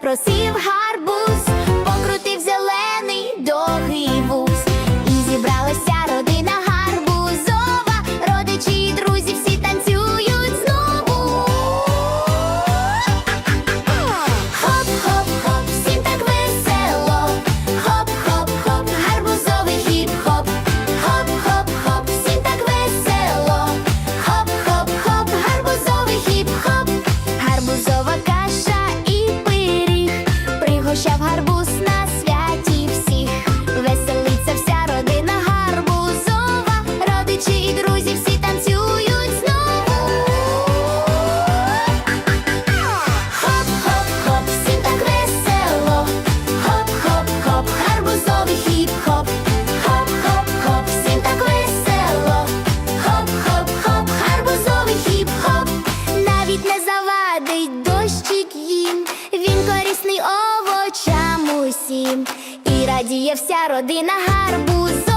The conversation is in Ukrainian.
просів гарбуз, покрутив зелений дох. всім, і радіє вся родина гарбуз.